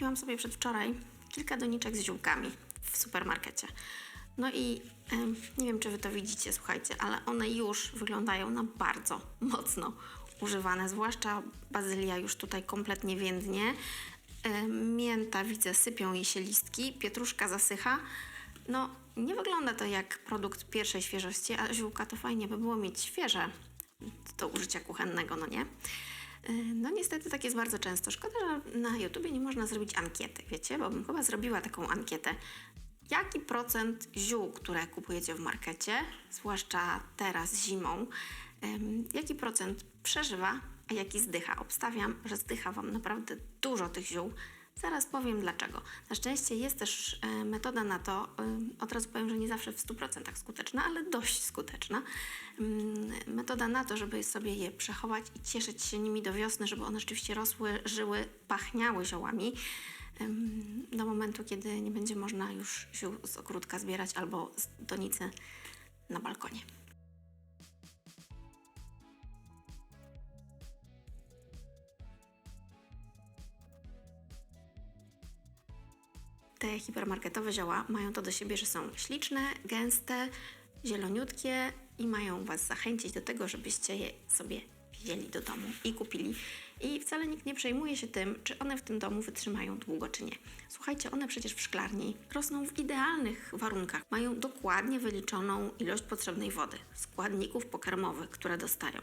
kupiłam sobie przedwczoraj kilka doniczek z ziółkami w supermarkecie. No i nie wiem, czy wy to widzicie, słuchajcie, ale one już wyglądają na bardzo mocno używane, zwłaszcza bazylia już tutaj kompletnie więdnie. Mięta, widzę, sypią jej się listki, pietruszka zasycha. No, nie wygląda to jak produkt pierwszej świeżości, a ziółka to fajnie by było mieć świeże do użycia kuchennego, no nie? Yy, No niestety tak jest bardzo często. Szkoda, że na YouTubie nie można zrobić ankiety, wiecie? Bo bym chyba zrobiła taką ankietę. Jaki procent ziół, które kupujecie w markecie, zwłaszcza teraz zimą, jaki procent przeżywa, a jaki zdycha? Obstawiam, że zdycha Wam naprawdę dużo tych ziół. Zaraz powiem dlaczego. Na szczęście jest też e, metoda na to, e, od razu powiem, że nie zawsze w 100% skuteczna, ale dość skuteczna. Mm, Metoda na to, żeby sobie je przechować i cieszyć się nimi do wiosny, żeby one rzeczywiście rosły, żyły, pachniały ziołami do momentu, kiedy nie będzie można już ziół z ogródka zbierać albo z donicy na balkonie. Te hipermarketowe zioła mają to do siebie, że są śliczne, gęste, zieloniutkie i mają Was zachęcić do tego, żebyście je sobie wzięli do domu i kupili. I wcale nikt nie przejmuje się tym, czy one w tym domu wytrzymają długo, czy nie. Słuchajcie, one przecież w szklarni rosną w idealnych warunkach. Mają dokładnie wyliczoną ilość potrzebnej wody, składników pokarmowych, które dostają.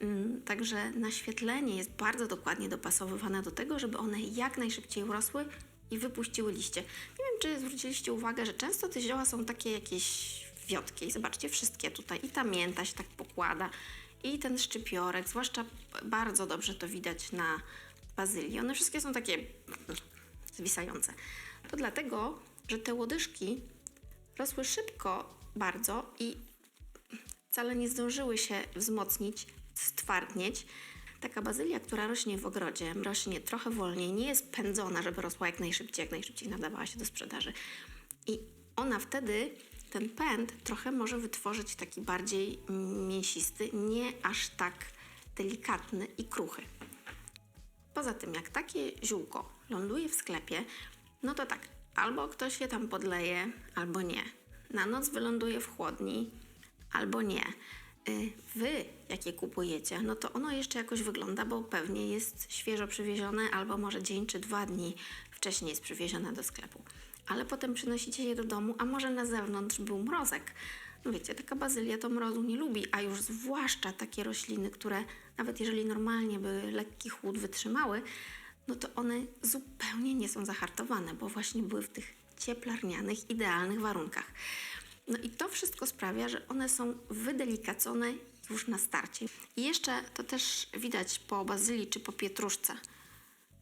Mm, Także naświetlenie jest bardzo dokładnie dopasowywane do tego, żeby one jak najszybciej urosły i wypuściły liście. Nie wiem, czy zwróciliście uwagę, że często te zioła są takie jakieś wiotkie. I zobaczcie, wszystkie tutaj. I ta mięta się tak pokłada, i ten szczypiorek, zwłaszcza bardzo dobrze to widać na bazylii. One wszystkie są takie zwisające. To dlatego, że te łodyżki rosły szybko bardzo i wcale nie zdążyły się wzmocnić, stwardnieć. Taka bazylia, która rośnie w ogrodzie, rośnie trochę wolniej, nie jest pędzona, żeby rosła jak najszybciej, jak najszybciej nadawała się do sprzedaży. I ona wtedy, ten pęd, trochę może wytworzyć taki bardziej mięsisty, nie aż tak delikatny i kruchy. Poza tym, jak takie ziółko ląduje w sklepie, no to tak, albo ktoś je tam podleje, albo nie. Na noc wyląduje w chłodni, albo nie. Y, Wy, jakie kupujecie, no to ono jeszcze jakoś wygląda, bo pewnie jest świeżo przywiezione, albo może dzień czy dwa dni wcześniej jest przywiezione do sklepu. Ale potem przynosicie je do domu, a może na zewnątrz był mrozek. No wiecie, taka bazylia to mrozu nie lubi, a już zwłaszcza takie rośliny, które nawet jeżeli normalnie by lekki chłód wytrzymały, no to one zupełnie nie są zahartowane, bo właśnie były w tych cieplarnianych, idealnych warunkach. No i to wszystko sprawia, że one są wydelikacone już na starcie. I jeszcze to też widać po bazylii czy po pietruszce.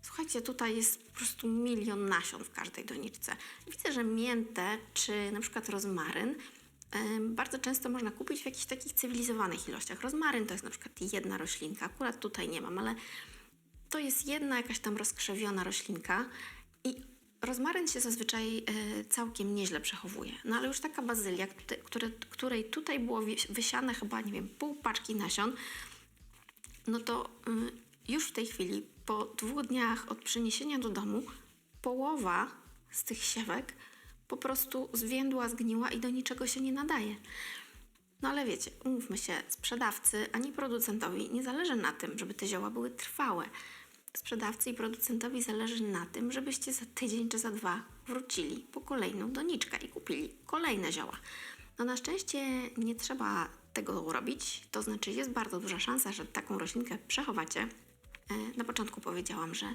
Słuchajcie, tutaj jest po prostu milion nasion w każdej doniczce. Widzę, że miętę czy na przykład rozmaryn bardzo często można kupić w jakichś takich cywilizowanych ilościach. Rozmaryn to jest na przykład jedna roślinka, akurat tutaj nie mam, ale to jest jedna jakaś tam rozkrzewiona roślinka i rozmaryn się zazwyczaj e, całkiem nieźle przechowuje. No ale już taka bazylia, które, której tutaj było wysiane chyba, nie wiem, pół paczki nasion, no to y, już w tej chwili, po dwóch dniach od przyniesienia do domu, połowa z tych siewek po prostu zwiędła, zgniła i do niczego się nie nadaje. No ale wiecie, umówmy się, sprzedawcy ani producentowi nie zależy na tym, żeby te zioła były trwałe. Sprzedawcy i producentowi zależy na tym, żebyście za tydzień czy za dwa wrócili po kolejną doniczkę i kupili kolejne zioła. No na szczęście nie trzeba tego robić, to znaczy jest bardzo duża szansa, że taką roślinkę przechowacie. E, Na początku powiedziałam, że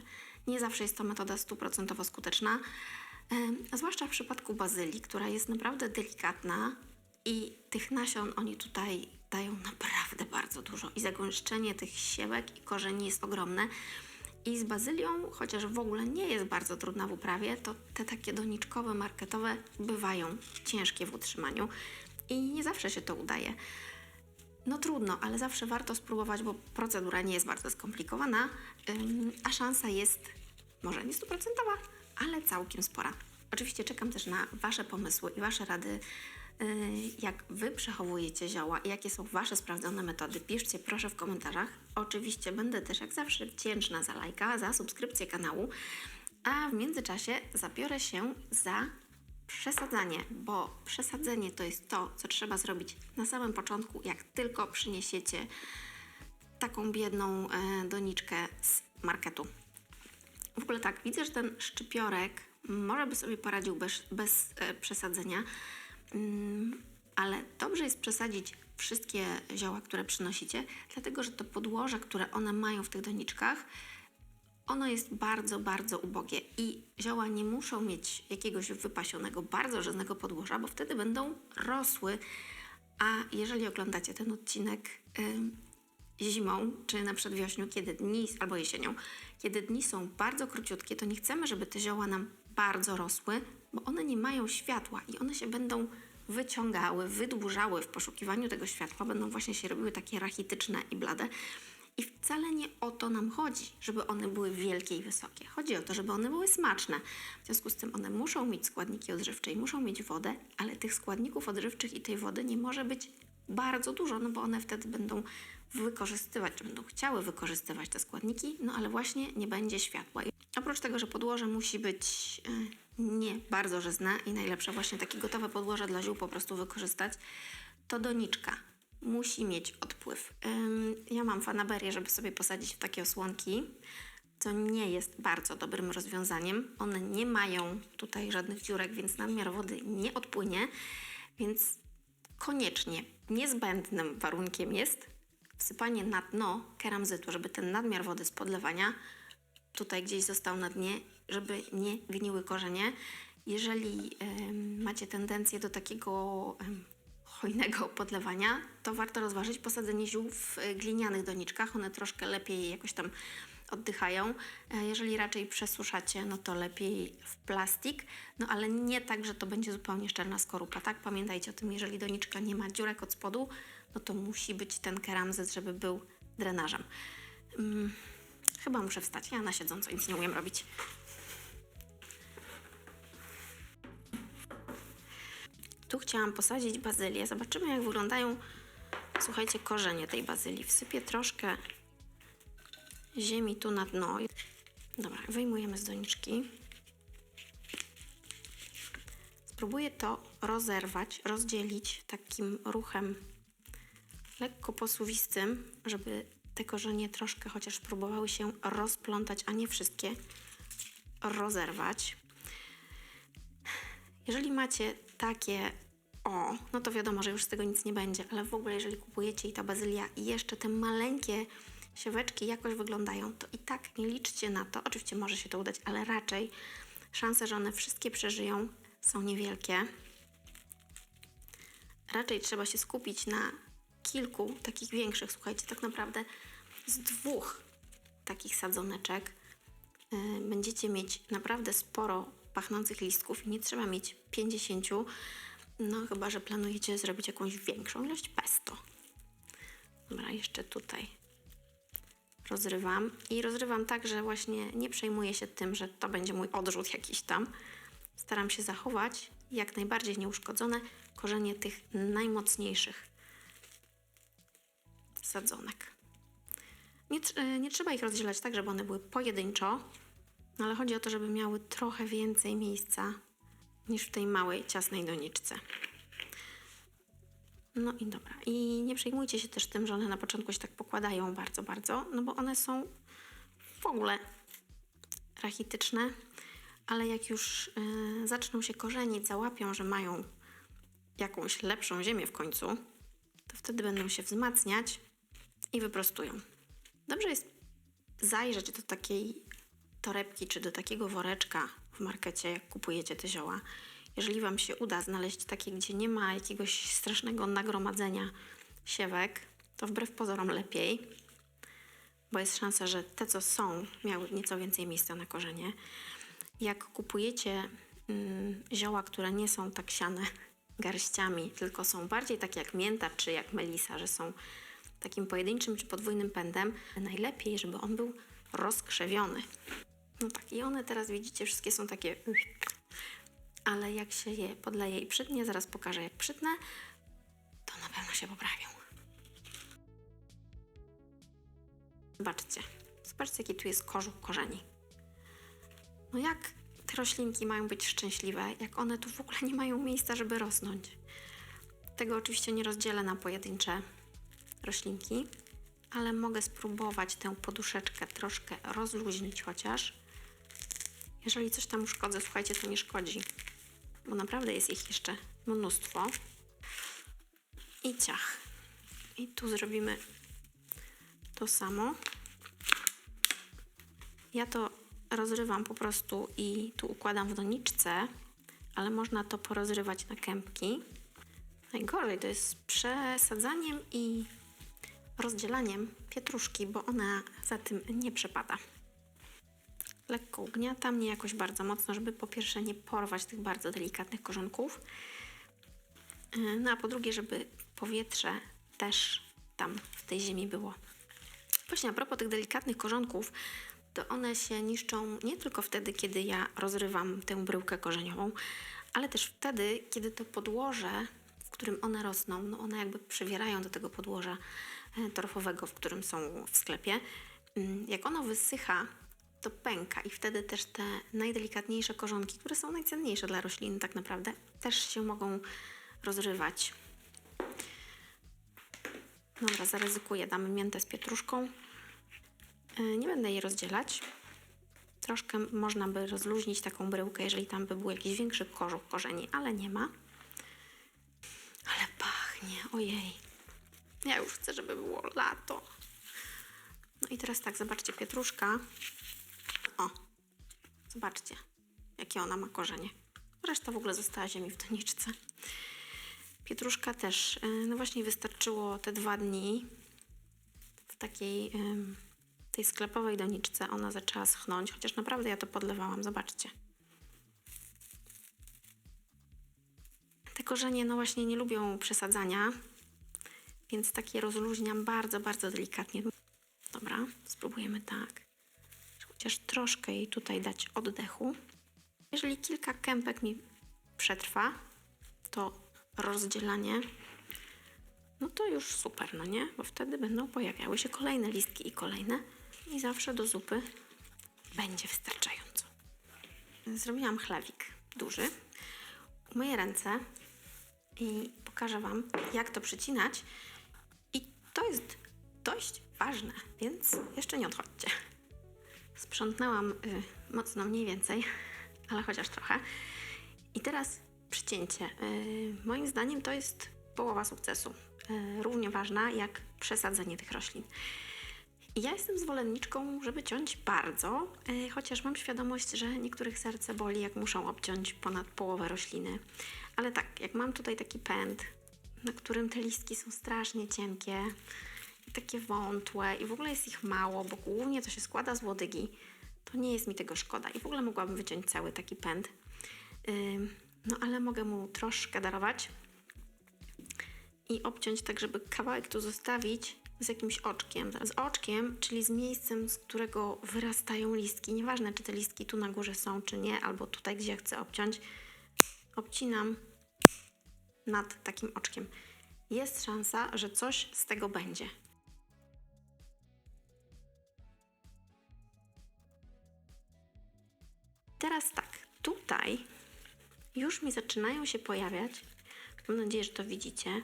nie zawsze jest to metoda stuprocentowo skuteczna, e, zwłaszcza w przypadku bazylii, która jest naprawdę delikatna i tych nasion oni tutaj dają naprawdę bardzo dużo i zagęszczenie tych siewek i korzeni jest ogromne. I z bazylią, chociaż w ogóle nie jest bardzo trudna w uprawie, to te takie doniczkowe, marketowe bywają ciężkie w utrzymaniu i nie zawsze się to udaje. No trudno, ale zawsze warto spróbować, bo procedura nie jest bardzo skomplikowana, a szansa jest może nie stuprocentowa, ale całkiem spora. Oczywiście czekam też na Wasze pomysły i Wasze rady, jak Wy przechowujecie zioła i jakie są Wasze sprawdzone metody. Piszcie proszę w komentarzach. Oczywiście będę też jak zawsze wdzięczna za lajka, za subskrypcję kanału. A w międzyczasie zabiorę się za przesadzanie, bo przesadzenie to jest to, co trzeba zrobić na samym początku, jak tylko przyniesiecie taką biedną e, doniczkę z marketu. W ogóle tak, widzę, że ten szczypiorek może by sobie poradził bez, bez e, przesadzenia, ale dobrze jest przesadzić wszystkie zioła, które przynosicie, dlatego że to podłoże, które one mają w tych doniczkach, ono jest bardzo, bardzo ubogie i zioła nie muszą mieć jakiegoś wypasionego, bardzo żyznego podłoża, bo wtedy będą rosły. A jeżeli oglądacie ten odcinek yy, zimą czy na przedwiośniu, kiedy dni, albo jesienią, kiedy dni są bardzo króciutkie, to nie chcemy, żeby te zioła nam bardzo rosły, bo one nie mają światła i one się będą wyciągały, wydłużały w poszukiwaniu tego światła, będą właśnie się robiły takie rachityczne i blade. I wcale nie o to nam chodzi, żeby one były wielkie i wysokie. Chodzi o to, żeby one były smaczne. W związku z tym one muszą mieć składniki odżywcze i muszą mieć wodę, ale tych składników odżywczych i tej wody nie może być bardzo dużo, no bo one wtedy będą wykorzystywać, czy będą chciały wykorzystywać te składniki, no ale właśnie nie będzie światła. I oprócz tego, że podłoże musi być y, nie bardzo żyzne i najlepsze właśnie takie gotowe podłoże dla ziół po prostu wykorzystać, to doniczka musi mieć odpływ. Ja mam fanaberię, żeby sobie posadzić w takie osłonki, co nie jest bardzo dobrym rozwiązaniem. One nie mają tutaj żadnych dziurek, więc nadmiar wody nie odpłynie, więc koniecznie niezbędnym warunkiem jest wsypanie na dno keramzytu, żeby ten nadmiar wody z podlewania tutaj gdzieś został na dnie, żeby nie gniły korzenie. Jeżeli ym, macie tendencję do takiego ym, hojnego podlewania, to warto rozważyć posadzenie ziół w y, glinianych doniczkach. One troszkę lepiej jakoś tam oddychają. E, Jeżeli raczej przesuszacie, no to lepiej w plastik, no ale nie tak, że to będzie zupełnie szczelna skorupa, tak? Pamiętajcie o tym, jeżeli doniczka nie ma dziurek od spodu, no to musi być ten keramzyt, żeby był drenażem. Hmm, chyba muszę wstać, ja na siedząco nic nie umiem robić. Tu chciałam posadzić bazylię. Zobaczymy, jak wyglądają, słuchajcie, korzenie tej bazylii. Wsypię troszkę ziemi tu na dno. Dobra, wyjmujemy z doniczki. Spróbuję to rozerwać, rozdzielić takim ruchem lekko posuwistym, żeby te korzenie troszkę chociaż próbowały się rozplątać, a nie wszystkie rozerwać. Jeżeli macie takie o, no to wiadomo, że już z tego nic nie będzie, ale w ogóle jeżeli kupujecie i ta bazylia i jeszcze te maleńkie sieweczki jakoś wyglądają, to i tak nie liczcie na to. Oczywiście może się to udać, ale raczej szanse, że one wszystkie przeżyją są niewielkie. Raczej trzeba się skupić na kilku takich większych. Słuchajcie, tak naprawdę z dwóch takich sadzoneczek yy, będziecie mieć naprawdę sporo pachnących listków i nie trzeba mieć 50, no chyba, że planujecie zrobić jakąś większą ilość pesto. Dobra, jeszcze tutaj rozrywam i rozrywam tak, że właśnie nie przejmuję się tym, że to będzie mój odrzut jakiś tam. Staram się zachować jak najbardziej nieuszkodzone korzenie tych najmocniejszych sadzonek. Nie, tr- nie trzeba ich rozdzielać tak, żeby one były pojedynczo, no ale chodzi o to, żeby miały trochę więcej miejsca niż w tej małej, ciasnej doniczce. No i dobra. I nie przejmujcie się też tym, że one na początku się tak pokładają bardzo, bardzo, no bo one są w ogóle rachityczne, ale jak już y, zaczną się korzenić, załapią, że mają jakąś lepszą ziemię w końcu, to wtedy będą się wzmacniać i wyprostują. Dobrze jest zajrzeć do takiej torebki czy do takiego woreczka w markecie, jak kupujecie te zioła. Jeżeli Wam się uda znaleźć takie, gdzie nie ma jakiegoś strasznego nagromadzenia siewek, to wbrew pozorom lepiej, bo jest szansa, że te, co są, miały nieco więcej miejsca na korzenie. Jak kupujecie mm, zioła, które nie są tak siane garściami, tylko są bardziej takie jak mięta czy jak melisa, że są takim pojedynczym czy podwójnym pędem, najlepiej, żeby on był rozkrzewiony. No tak, i one teraz widzicie, wszystkie są takie. Ale jak się je podleje i przytnie, zaraz pokażę jak przytnę, to na pewno się poprawią. Zobaczcie. Zobaczcie, jaki tu jest kożuch korzeni. No jak te roślinki mają być szczęśliwe, jak one tu w ogóle nie mają miejsca, żeby rosnąć? Tego oczywiście nie rozdzielę na pojedyncze roślinki, ale mogę spróbować tę poduszeczkę troszkę rozluźnić chociaż. Jeżeli coś tam uszkodzę, słuchajcie, to nie szkodzi, bo naprawdę jest ich jeszcze mnóstwo. I ciach. I tu zrobimy to samo. Ja to rozrywam po prostu i tu układam w doniczce, ale można to porozrywać na kępki. Najgorzej to jest z przesadzaniem i rozdzielaniem pietruszki, bo ona za tym nie przepada. Lekko ugniatam, nie jakoś bardzo mocno, żeby po pierwsze nie porwać tych bardzo delikatnych korzonków, Yy, no a po drugie, żeby powietrze też tam w tej ziemi było. Właśnie a propos tych delikatnych korzonków, to one się niszczą nie tylko wtedy, kiedy ja rozrywam tę bryłkę korzeniową, ale też wtedy, kiedy to podłoże, w którym one rosną, no one jakby przywierają do tego podłoża torfowego, w którym są w sklepie. Mm, Jak ono wysycha, to pęka i wtedy też te najdelikatniejsze korzonki, które są najcenniejsze dla roślin tak naprawdę, też się mogą rozrywać. Dobra, zaryzykuję, damy miętę z pietruszką. Yy, Nie będę jej rozdzielać. Troszkę można by rozluźnić taką bryłkę, jeżeli tam by był jakiś większy kożuch korzeni, ale nie ma. Ale pachnie, ojej. Ja już chcę, żeby było lato. No i teraz tak, zobaczcie, pietruszka. O, zobaczcie, jakie ona ma korzenie. Reszta w ogóle została ziemi w doniczce. Pietruszka też, yy, no właśnie wystarczyło te dwa dni w takiej tej sklepowej doniczce ona zaczęła schnąć, chociaż naprawdę ja to podlewałam, zobaczcie. Te korzenie no właśnie nie lubią przesadzania, więc takie rozluźniam bardzo, bardzo delikatnie. Dobra, spróbujemy tak. Chociaż troszkę jej tutaj dać oddechu. Jeżeli kilka kępek mi przetrwa, to rozdzielanie no to już super, no nie? Bo wtedy będą pojawiały się kolejne listki i kolejne i zawsze do zupy będzie wystarczająco. Zrobiłam chlewik duży. Umyję ręce i pokażę Wam, jak to przycinać. To jest dość ważne, więc jeszcze nie odchodźcie. Sprzątnęłam y, mocno mniej więcej, ale chociaż trochę. I teraz przycięcie. Y, moim zdaniem to jest połowa sukcesu. Y, równie ważna jak przesadzenie tych roślin. Ja jestem zwolenniczką, żeby ciąć bardzo, y, chociaż mam świadomość, że niektórych serce boli, jak muszą obciąć ponad połowę rośliny. Ale tak, jak mam tutaj taki pęd, na którym te listki są strasznie cienkie, i takie wątłe i w ogóle jest ich mało, bo głównie to się składa z łodygi, to nie jest mi tego szkoda i w ogóle mogłabym wyciąć cały taki pęd. No ale mogę mu troszkę darować i obciąć tak, żeby kawałek tu zostawić z jakimś oczkiem. Z oczkiem, czyli z miejscem, z którego wyrastają listki. Nieważne, czy te listki tu na górze są, czy nie, albo tutaj, gdzie chcę obciąć. Obcinam nad takim oczkiem. Jest szansa, że coś z tego będzie. Teraz tak, tutaj już mi zaczynają się pojawiać, mam nadzieję, że to widzicie,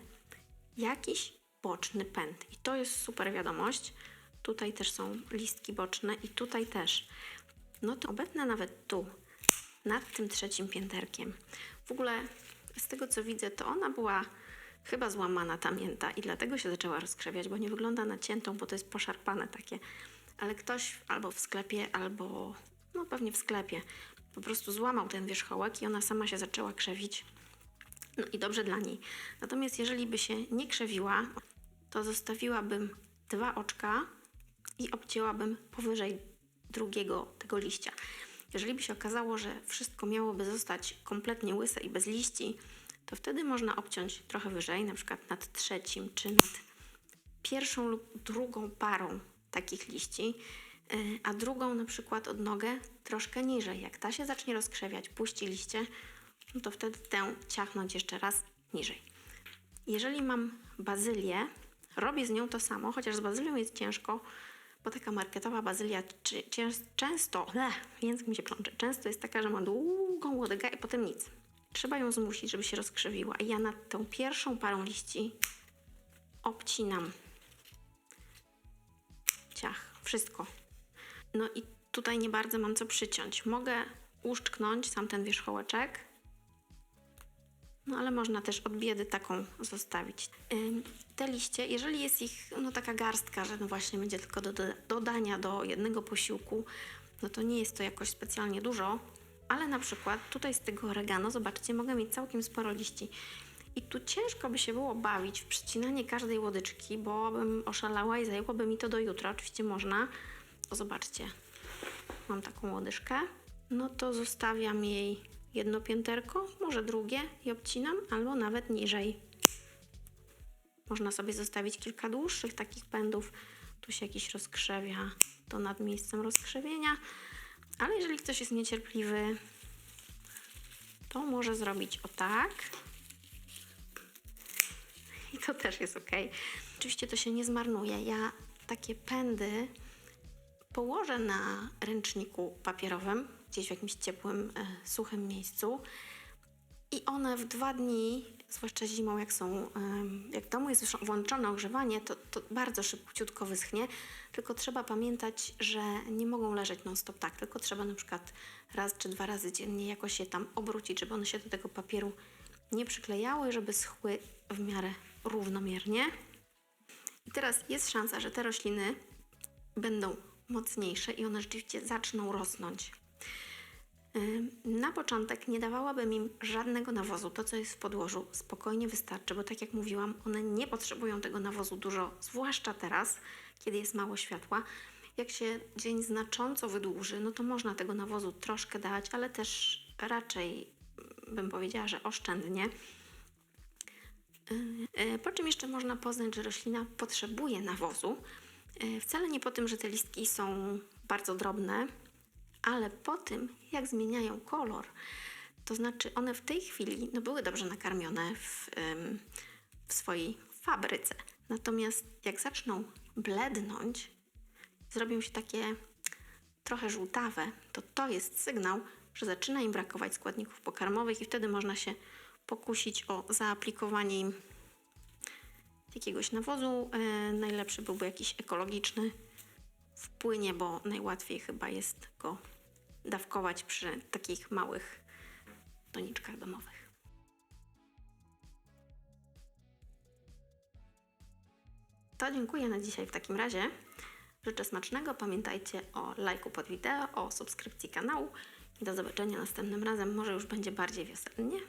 jakiś boczny pęd. I to jest super wiadomość. Tutaj też są listki boczne i tutaj też. No to obecne nawet tu, nad tym trzecim pięterkiem. W ogóle z tego co widzę, to ona była chyba złamana ta mięta i dlatego się zaczęła rozkrzewiać, bo nie wygląda na ciętą, bo to jest poszarpane takie. Ale ktoś albo w sklepie, albo no pewnie w sklepie po prostu złamał ten wierzchołek i ona sama się zaczęła krzewić. No i dobrze dla niej. Natomiast jeżeli by się nie krzewiła, to zostawiłabym dwa oczka i obcięłabym powyżej drugiego tego liścia. Jeżeli by się okazało, że wszystko miałoby zostać kompletnie łyse i bez liści, to wtedy można obciąć trochę wyżej, na przykład nad trzecim czy nad pierwszą lub drugą parą takich liści, yy, a drugą na przykład odnogę troszkę niżej. Jak ta się zacznie rozkrzewiać, puści liście, no to wtedy tę ciachnąć jeszcze raz niżej. Jeżeli mam bazylię, robię z nią to samo, chociaż z bazylią jest ciężko, bo taka marketowa bazylia czy, cię- często, ech, język mi się plącze, często jest taka, że ma długą łodygę i potem nic. Trzeba ją zmusić, żeby się rozkrzywiła. I ja nad tą pierwszą parą liści obcinam. Ciach, wszystko. No i tutaj nie bardzo mam co przyciąć. Mogę uszczknąć sam ten wierzchołeczek, no ale można też od biedy taką zostawić. Te liście, jeżeli jest ich no taka garstka, że no właśnie będzie tylko do dodania do jednego posiłku, no to nie jest to jakoś specjalnie dużo, ale na przykład tutaj z tego oregano, zobaczcie, mogę mieć całkiem sporo liści. I tu ciężko by się było bawić w przycinanie każdej łodyczki, bo bym oszalała i zajęłoby mi to do jutra. Oczywiście można. O, zobaczcie, mam taką łodyżkę. No to zostawiam jej jedno pięterko, może drugie i obcinam, albo nawet niżej. Można sobie zostawić kilka dłuższych takich pędów. Tu się jakiś rozkrzewia, to nad miejscem rozkrzewienia. Ale jeżeli ktoś jest niecierpliwy, to może zrobić o tak. I to też jest ok. Oczywiście to się nie zmarnuje. Ja takie pędy położę na ręczniku papierowym, gdzieś w jakimś ciepłym, e, suchym miejscu. I one w dwa dni, zwłaszcza zimą, jak są, jak w domu jest włączone ogrzewanie, to, to bardzo szybciutko wyschnie. Tylko trzeba pamiętać, że nie mogą leżeć non-stop tak, tylko trzeba na przykład raz czy dwa razy dziennie jakoś je tam obrócić, żeby one się do tego papieru nie przyklejały, żeby schły w miarę równomiernie. I teraz jest szansa, że te rośliny będą mocniejsze i one rzeczywiście zaczną rosnąć. Na początek nie dawałabym im żadnego nawozu. To, co jest w podłożu, spokojnie wystarczy, bo tak jak mówiłam, one nie potrzebują tego nawozu dużo, zwłaszcza teraz, kiedy jest mało światła. Jak się dzień znacząco wydłuży, no to można tego nawozu troszkę dać, ale też raczej bym powiedziała, że oszczędnie. E, Po czym jeszcze można poznać, że roślina potrzebuje nawozu. E, Wcale nie po tym, że te listki są bardzo drobne, ale po tym, jak zmieniają kolor. To znaczy, one w tej chwili no, były dobrze nakarmione w, w swojej fabryce. Natomiast jak zaczną blednąć, zrobią się takie trochę żółtawe, to to jest sygnał, że zaczyna im brakować składników pokarmowych i wtedy można się pokusić o zaaplikowanie im jakiegoś nawozu. E, najlepszy byłby jakiś ekologiczny w płynie, bo najłatwiej chyba jest go dawkować przy takich małych doniczkach domowych. To dziękuję na dzisiaj w takim razie. Życzę smacznego. Pamiętajcie o lajku pod wideo, o subskrypcji kanału. I do zobaczenia następnym razem. Może już będzie bardziej wiosennie.